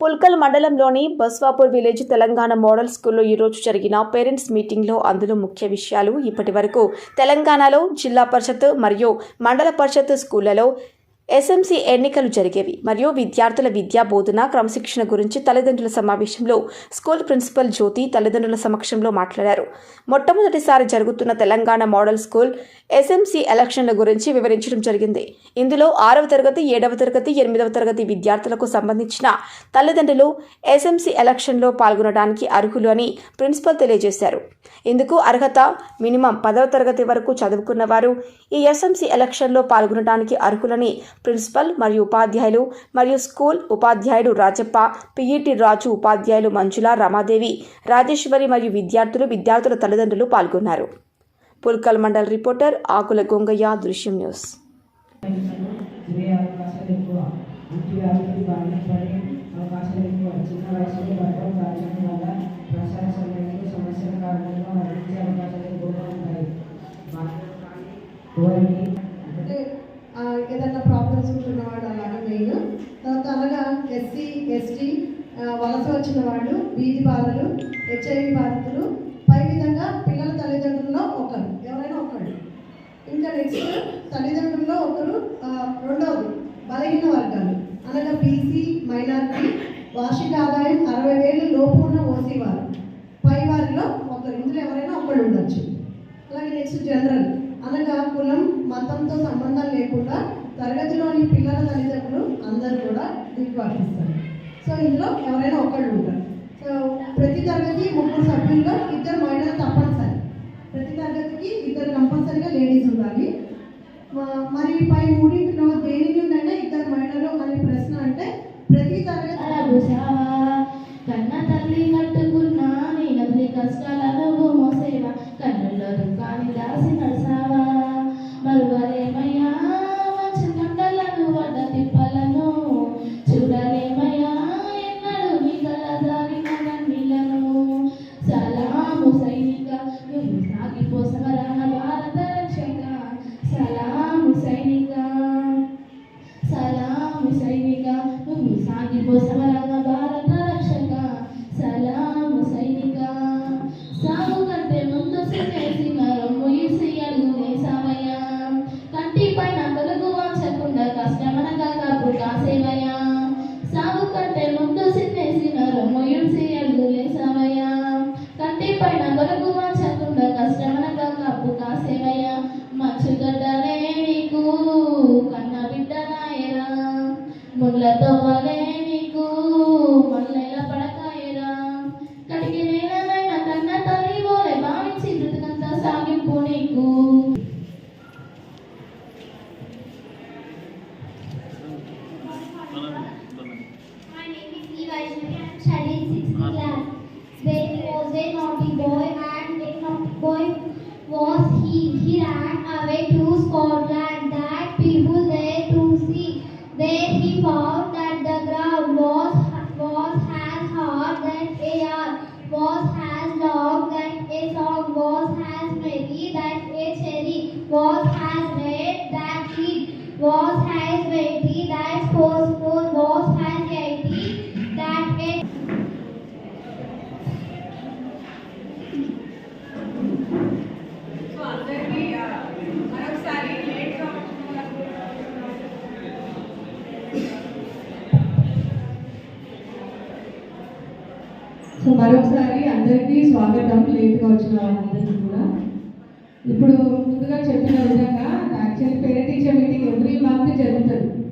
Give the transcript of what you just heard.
పుల్కల్ మండలంలోని Baswapur village Telangana model స్కూల్లో ఈరోజు జరిగిన పేరెంట్స్ మీటింగ్లో అందులో ముఖ్య విషయాలు ఇప్పటి వరకు తెలంగాణలో జిల్లా పరిషత్ మరియు మండల పరిషత్ స్కూళ్ళలో ఎస్ఎంసీ ఎన్నికలు జరిగేవి. మరియు విద్యార్థుల విద్యా బోధన క్రమశిక్షణ గురించి తల్లిదండ్రుల సమావేశంలో స్కూల్ ప్రిన్సిపల్ జ్యోతి తల్లిదండ్రుల సమక్షంలో మాట్లాడారు. మొట్టమొదటిసారి జరుగుతున్న తెలంగాణ మోడల్ స్కూల్ ఎస్ఎంసీ ఎలక్షన్ల గురించి వివరించడం జరిగింది. ఇందులో ఆరవ తరగతి ఏడవ తరగతి ఎనిమిదవ తరగతి విద్యార్థులకు సంబంధించిన తల్లిదండ్రులు ఎస్ఎంసీ ఎలక్షన్లో పాల్గొనడానికి అర్హులు అని ప్రిన్సిపల్ తెలియజేశారు. ఇందుకు అర్హత మినిమం పదవ తరగతి వరకు చదువుకున్న వారు ఈ ఎస్ఎంసీ ఎలక్షన్లో పాల్గొనడానికి అర్హులని ప్రిన్సిపల్ మరియు ఉపాధ్యాయులు మరియు స్కూల్ ఉపాధ్యాయుడు రాజప్ప పిఈటి రాజు ఉపాధ్యాయులు మంజుల రమాదేవి రాజేశ్వరి మరియు విద్యార్థులు విద్యార్థుల తల్లిదండ్రులు పాల్గొన్నారు. Pulkal mandal reporter Akula Gongaiah Drushyam news. అవకాశాలు ఎక్కువ అవకాశాలు ఎక్కువ. చిన్న వయసులో ఏదైనా ప్రాబ్లమ్స్ అలాగే మెయిన్. తర్వాత అలాగా ఎస్సీ ఎస్టీ వలస వచ్చిన వాళ్ళు వీధి బాధలు హెచ్ఐవి బాధితులు పై విధంగా పిల్లల తల్లిదండ్రుల్లో ఒకరు ఎవరైనా ఒకరు. ఇంకా నెక్స్ట్ తల్లిదండ్రుల్లో ఒకరు రెండవది బలహీన వర్గాలు. అనగా బీసీ మైనార్టీ వార్షిక ఆదాయం అరవై వేలు లోపు ఉన్న ఓసీ వారు. పై వారిలో ఒకరు ఇందులో ఎవరైనా ఒకళ్ళు ఉండొచ్చు. అలాగే నెక్స్ట్ జనరల్. అనగా కులం మతంతో సంబంధం లేకుండా తరగతిలోని పిల్లల తల్లిదండ్రులు అందరూ కూడా దీనికి వర్తిస్తారు సో ఇందులో ఎవరైనా ఒకళ్ళు ఉంటారు. సో ప్రతి తరగతి ముగ్గురు సభ్యుల్లో ఇద్దరు మహిళలు తప్పనిసరి. ప్రతి తరగతికి ఇద్దరు కంపల్సరిగా లేడీస్ ఉండాలి. మరి పై మూడింటిలో దేని ఉందంటే ఇద్దరు మహిళలు అనే ప్రశ్న అంటే ప్రతి తరగతి ముళ్ళతో నీకు మల్లెల పడకాయరా కడిగి నేలనైన కన్న తల్లి ఓలే భావించి బ్రతుకంతా సాగింపు నీకు My name is Eva Ishmael. I am studying 6th class. There was a naughty boy so మరొకసారి అందరికీ స్వాగతం. లేట్గా వచ్చిన వాళ్ళందరికీ కూడా. ఇప్పుడు ముందుగా చెప్పిన విధంగా actual parent teacher meeting every month జరుగుతుంది.